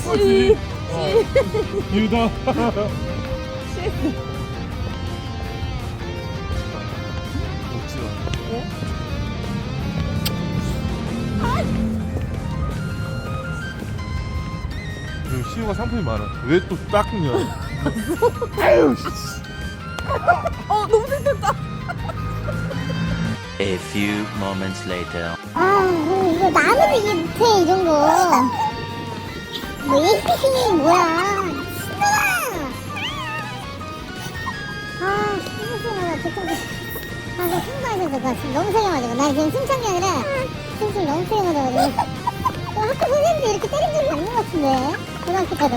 씨. 유다. 시우가 상품이 많아. 왜또 딱냐 아유 씨. 어 너무 생겼다. A few moments later. 아, 뭐 이거 나는 이게 못해, 이 정도. 뭐, APC는 뭐야. 신나라! 아, 심심하다, 저쪽에. 아, 나 승부하셔서 나 지금 너무 세게 맞아. 나 지금 승찬 게 아니라 승질 너무 세게 맞아가지고. 저 학교 선생님도 이렇게 때린 적이 없는 것 같은데. 고등학교 때도.